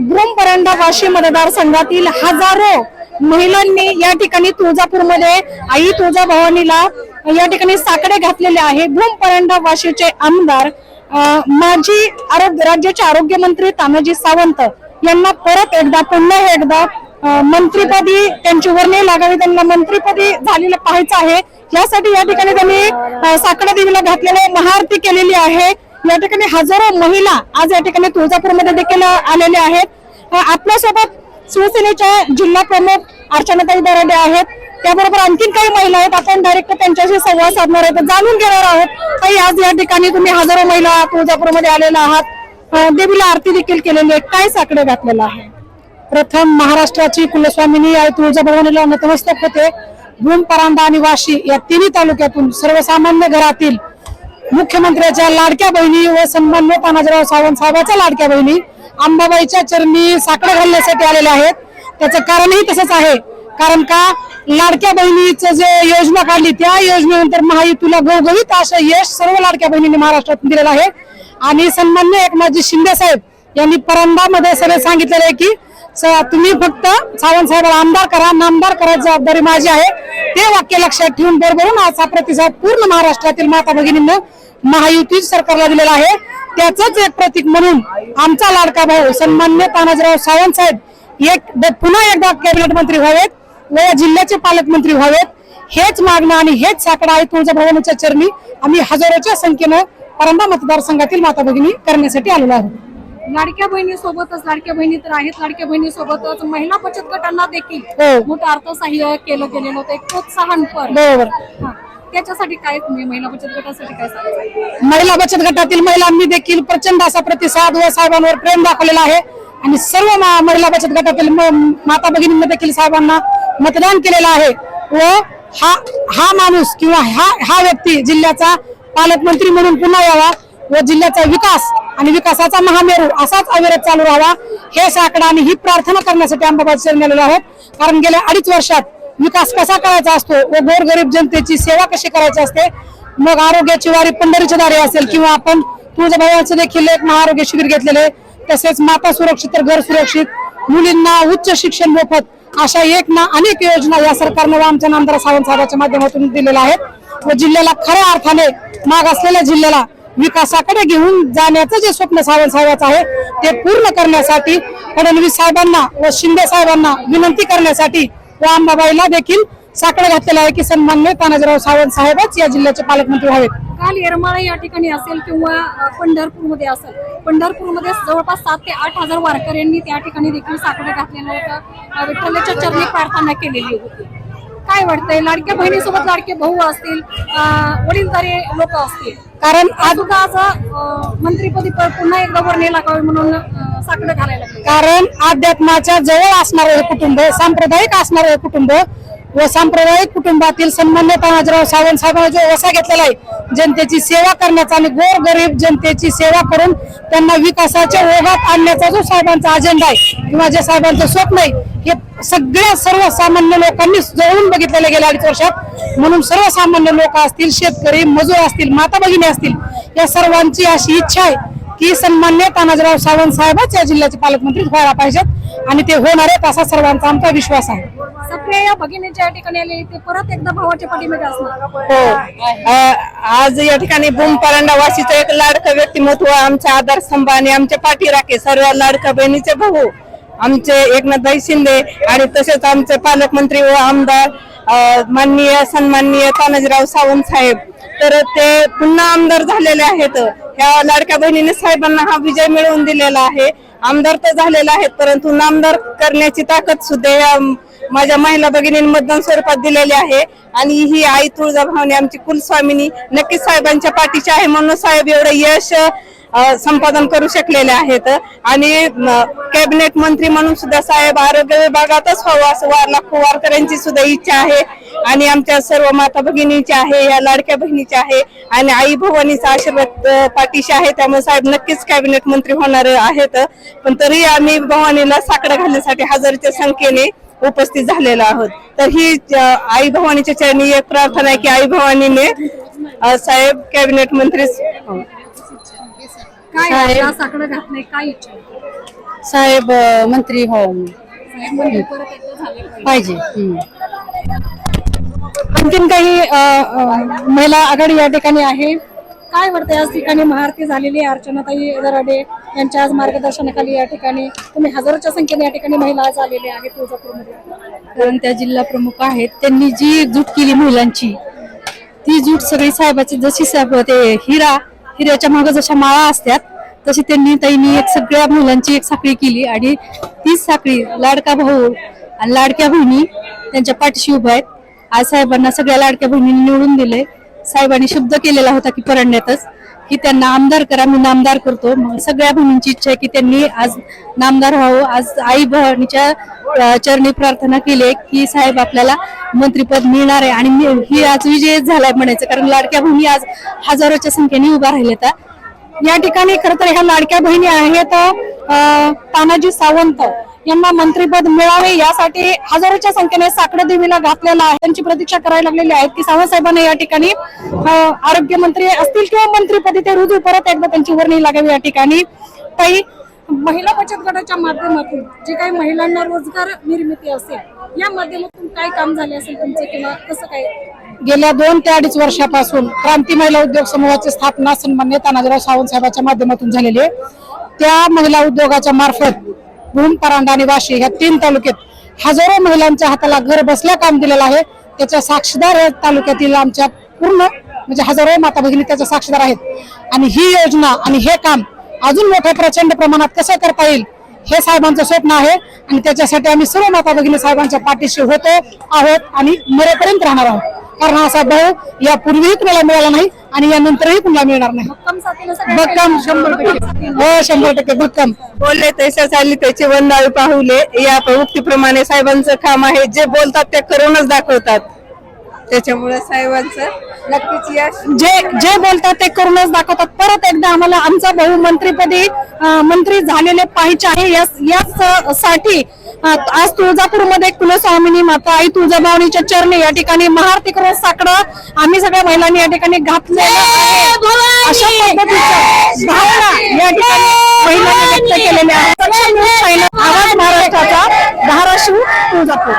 Vroom Paranda Washi मतदारसंघातील हजारो महिलांनी या ठिकाणी तुळजापूरमध्ये आई तुळजाभवानीला या ठिकाणी साकडे घातलेले आहे. भ्रूम परंडा वाशीचे आमदार माजी आरोग्य राज्याचे आरोग्य मंत्री तानाजी सावंत यांना परत एकदा पुन्हा एकदा मंत्रीपदी त्यांची वर्णी लागावी त्यांना मंत्रीपदी झालेलं पाहायचं आहे. यासाठी या ठिकाणी त्यांनी अं, साकडे देवीला घातलेले महाआरती केलेली आहे. या ठिकाणी हजारो महिला आज या ठिकाणी तुळजापूरमध्ये देखील आलेले आहेत. आपल्यासोबत शिवसेनेच्या जिल्हा प्रमुख अर्चनाताई दराडे आहेत. त्याबरोबर आणखीन काही महिला आहेत. आपण डायरेक्ट त्यांच्याशी संवाद साधणार आहोत. जाणून घेणार आहोत काही आज या ठिकाणी तुम्ही हजारो महिला तुळजापूरमध्ये आलेल्या आहात. देवीला आरती देखील केलेली आहे. काय साकडे घातलेला आहे? प्रथम महाराष्ट्राची कुलस्वामिनी आई तुळजाभवानीला नतमस्तक होते. भूम परांडा आणि वाशी या तिन्ही तालुक्यातून सर्वसामान्य घरातील मुख्यमंत्र्याच्या लाडक्या बहिणी व सन्मान्य तानाजीराव सावंत साहेबाच्या लाडक्या बहिणी अंबाबाईच्या चरणी साकडं घालण्यासाठी आलेल्या आहेत. त्याचं कारणही तसंच आहे. कारण का? लाडक्या बहिणीचं जे योजना काढली त्या योजनेनंतर महायुतीला गवगवीत असं यश सर्व लाडक्या बहिणींनी महाराष्ट्रात दिलेलं आहे. आणि सन्मान्य एकनाथजी शिंदे साहेब यांनी परंबामध्ये सगळे सांगितलेलं आहे की तुम्ही फक्त सावंत साहेबाला आमदार करा नामदार करा जबाबदारी माझी आहे. ते वाक्य लक्षात ठेवून बरोबरून हा प्रतिसाद पूर्ण महाराष्ट्रातील माता भगिनींना महायुती सरकारला दिलेला आहे. त्याचंच एक प्रतीक म्हणून आमचा लाडका भाऊ सन्मान्य तानाजीराव सावंत साहेब एक पुन्हा एकदा कॅबिनेट मंत्री व्हावेत व या जिल्ह्याचे पालकमंत्री व्हावेत. हेच मागणं आणि हेच साकडा आहे तुळजाभवानीच्या चरणी. आम्ही हजारोच्या संख्येनं परंबा मतदारसंघातील माता भगिनी करण्यासाठी आलेलो आहोत. लाडक्या बहिणी सोबतच लाडक्या बहिणी तर आहेत लाडक्या बहिणी सोबतच महिला बचत गटांना देखील हो. मोठं अर्थसहाय्य केलं गेलेलं होतं एक प्रोत्साहन पर बरोबर. त्याच्यासाठी काय तुम्ही महिला बचत गटासाठी काय महिला बचत गटातील महिलांनी देखील प्रचंड असा प्रतिसाद व साहेबांवर प्रेम दाखवलेला आहे. आणि सर्व मा- महिला बचत गटातील म- माता भगिनींनी देखील साहेबांना मतदान केलेलं आहे. व हा हा माणूस किंवा हा हा व्यक्ती जिल्ह्याचा पालकमंत्री म्हणून पुन्हा यावा. व जिल्ह्याचा विकास आणि विकासाचा महामेरू असाच अविरत चालू राहावा हे साकडा आणि ही प्रार्थना करण्यासाठी अंबाबाद शरण आलेलो आहोत. कारण गेल्या अडीच वर्षात विकास कसा करायचा असतो व गोरगरीब जनतेची सेवा कशी करायची असते? मग आरोग्याची वारी पंढरीची दारी असेल किंवा आपण तुळजाभवानीचं देखील एक महाआरोग्य शिबिर घेतलेले तसेच माता सुरक्षित तर घर सुरक्षित मुलींना उच्च शिक्षण मोफत अशा एक ना अनेक योजना या सरकारनं व आमच्या नामदार सावंत साहेबांच्या माध्यमातून दिलेल्या आहेत. व जिल्ह्याला खऱ्या अर्थाने माग असलेल्या जिल्ह्याला विकासाकडे घेऊन जाण्याचं जे स्वप्न सावंत साहेबांचं आहे ते पूर्ण करण्यासाठी फडणवीस साहेबांना व शिंदे साहेबांना विनंती करण्यासाठी व अंबाबाईला देखील साकडं घातलेलं आहे की सन्मान्य तानाजीराव सावंत साहेबच या जिल्ह्याचे पालकमंत्री व्हावेत. काल येरमाळा या ठिकाणी असेल किंवा पंढरपूरमध्ये असेल पंढरपूरमध्ये जवळपास सात ते आठ हजार वारकऱ्यांनी त्या ठिकाणी देखील साकडं घातलेलं होतं. अ, विठ्ठलाच्या चरणी प्रार्थना केलेली होती. काय वाटतंय? लाडक्या बहिणीसोबत लाडके भाऊ असतील वडील वडीलधारी लोक असतील. कारण आज आज सुद्धा आज अ, मंत्रीपदी पुन्हा एकदा वर्णी लागावी म्हणून साकडं घालायला कारण अध्यात्माच्या जवळ असणारं हे कुटुंब सांप्रदायिक असणारं हे कुटुंब व सांप्रदायिक कुटुंबातील सन्मान्य तानाजीराव सावंत साहेबांना जो वसा घेतलेला आहे जनतेची सेवा करण्याचा आणि गोर गरीब जनतेची सेवा करून त्यांना विकासाच्या ओघात आणण्याचा जो साहेबांचा अजेंडा आहे किंवा जे साहेबांचं स्वप्न आहे सगळ्या सर्वसामान्य लोकांनी जवळून बघितलेले गेल्या अडीच वर्षात. म्हणून सर्वसामान्य लोक असतील शेतकरी मजूर असतील माता भगिनी असतील या सर्वांची अशी इच्छा आहे की सन्मान्य तानाजीराव सावंत साहेबच या जिल्ह्याचे पालकमंत्री व्हायला पाहिजेत आणि ते होणार आहेत असा सर्वांचा आमचा विश्वास आहे. सगळ्या या भगिनीच्या ठिकाणी आले ते परत एकदा भावाच्या पाठीमध्ये असणार. हो. आज या ठिकाणी भूम परांडा वासीचं एक लाडकं व्यक्तिमत्व आमच्या आधारस्तंभ आणि आमच्या पाठीराखे सर्व लाडका बहिणीचे भाऊ आमचे एकनाथभाई शिंदे आणि तसेच आमचे पालकमंत्री व आमदार माननीय सन्माननीय तानाजीराव सावंत साहेब. तर ते पुन्हा आमदार झालेले आहेत. ह्या लाडक्या बहिणीने साहेबांना हा विजय मिळवून दिलेला आहे. आमदार तर झालेला आहेत परंतु नामदार करण्याची ताकद सुद्धा या माझ्या महिला भगिनींनी मतदान स्वरूपात दिलेली आहे. आणि ही आई तुळजाभवानी आमची कुलस्वामिनी नक्कीच साहेबांच्या पाठीची आहे म्हणून साहेब एवढं यश संपादन करू शकलेले आहेत. आणि कॅबिनेट मंत्री म्हणून सुद्धा साहेब आरोग्य विभागातच व्हावं असं वार लाखो वारकऱ्यांची सुद्धा इच्छा आहे. आणि आमच्या सर्व माता भगिनीची आहे या लाडक्या बहिणीची आहे. आणि आई भवानीचा आशीर्वाद पाठीशी आहे. त्यामुळे साहेब नक्कीच कॅबिनेट मंत्री होणार आहेत. पण तरी आम्ही भवानीला साकडं घालण्यासाठी हजारच्या संख्येने उपस्थित झालेलो आहोत. तर ही आई भवानीच्या चरणी एक प्रार्थना आहे की आई भवानीने साहेब कॅबिनेट मंत्री काय या साकडं घातलंय काय इच्छा आहे? साहेब अं, मंत्री हो साहेब मंत्री परत एकदा झाले पाहिजे. पाहिजे. हम्म. आणखीन काही अ, अ, महिला आघाडी या ठिकाणी आहे. काय वाटतं या ठिकाणी महाआरती झालेली आहे. अर्चनाताई दराडे यांच्या आज मार्गदर्शनाखाली या ठिकाणी. तुम्ही हजारोच्या संख्येने या ठिकाणी महिला आज आलेल्या आहेत तुळजापूरमध्ये. कारण त्या जिल्हा प्रमुख आहेत. त्यांनी जी जूट केली महिलांची ती जूट सगळी साहेबाची जशी साहेब ते हिरा हिऱ्याच्या मागे जशा माळा असतात तशी त्यांनी ताईनी एक सगळ्या मुलांची एक साखळी केली आणि तीच साखळी लाडका भाऊ आणि लाडक्या बहिणी त्यांच्या पाठीशी उभ्या आहेत. आज साहेबांना सगळ्या लाडक्या बहिणींनी निवडून दिले साहेबांनी शब्द केलेला होता की परंड्यातच. की त्यांना आमदार करा मी नामदार करतो. सगळ्या बहिणींची इच्छा आहे की त्यांनी आज नामदार व्हावं. आज आई बहिणीच्या चरणी प्रार्थना केली आहे की साहेब आपल्याला मंत्रीपद मिळणार आहे. आणि ही आज विजय झालाय म्हणायचं कारण लाडक्या बहिणी आज हजारोच्या संख्येने उभा राहिल्या या ठिकाणी खर तर ह्या लाडक्या बहिणी आहेत तानाजी सावंत. यांना मंत्रीपद मिळावे यासाठी हजारोच्या संख्येने साकडे देवीला घातलेला आहे. त्यांची प्रतीक्षा करायला लागलेली आहेत की सावंतसाहेबांना या ठिकाणी आरोग्य आरोग्यमंत्री असतील किंवा मंत्रीपदी ते रुजू परत एकदा त्यांची वर्णी लागावी या ठिकाणी. काही महिला बचत गटाच्या माध्यमातून जे काही महिलांना रोजगार निर्मिती असेल या माध्यमातून काय काम झाले असेल तुमचं किंवा कसं काय? गेल्या दोन ते अडीच वर्षापासून क्रांती महिला उद्योग समूहाची स्थापना सन्मान्य तानाजीराव सावंत साहेबांच्या माध्यमातून झालेली आहे. त्या महिला उद्योगाच्या मार्फत भूम परांडा आणि वाशी ह्या तीन तालुक्यात हजारो महिलांच्या हाताला घर बसल्या काम दिलेलं आहे. त्याच्या साक्षीदार या तालुक्यातील आमच्या पूर्ण म्हणजे हजारो माता भगिनी त्याच्या साक्षीदार आहेत. आणि ही योजना आणि हे काम अजून मोठ्या प्रचंड प्रमाणात कसं करता येईल हे साहेबांचं स्वप्न आहे. आणि त्याच्यासाठी आम्ही सर्व माता भगिनी साहेबांच्या पाठीशी होतो आहोत आणि मरेपर्यंत राहणार आहोत. कारण हा असा भाऊ यापूर्वीही कुणाला मिळाला नाही आणि यानंतरही कुणाला मिळणार नाही. भक्कम शंभर टक्के. हो शंभर टक्के भक्कम. बोलले तसे चालली त्याचे वंदावे पाहुले. या उक्तीप्रमाणे साहेबांचं काम आहे. जे बोलतात ते करूनच दाखवतात. त्याच्यामुळे साहेबांचं नक्कीच यश जे जे बोलतात ते करूनच दाखवतात. परत एकदा आम्हाला आमचा भाऊ मंत्रीपदी अं, मंत्री झालेले पाहिजे आहे. याच साठी अं, आज तुळजापूरमध्ये कुलस्वामिनी माता आई तुळजाभवानीच्या चरणी या ठिकाणी महाआरती करून साकडं आम्ही सगळ्या महिलांनी या ठिकाणी घातलेलं आहे. अशा पद्धतीचं भावना या ठिकाणी महिलांनी व्यक्त केलेल्या आहेत. सक्षम न्यूज चॅनल आवाज महाराष्ट्राचा धाराशिव तुळजापूर.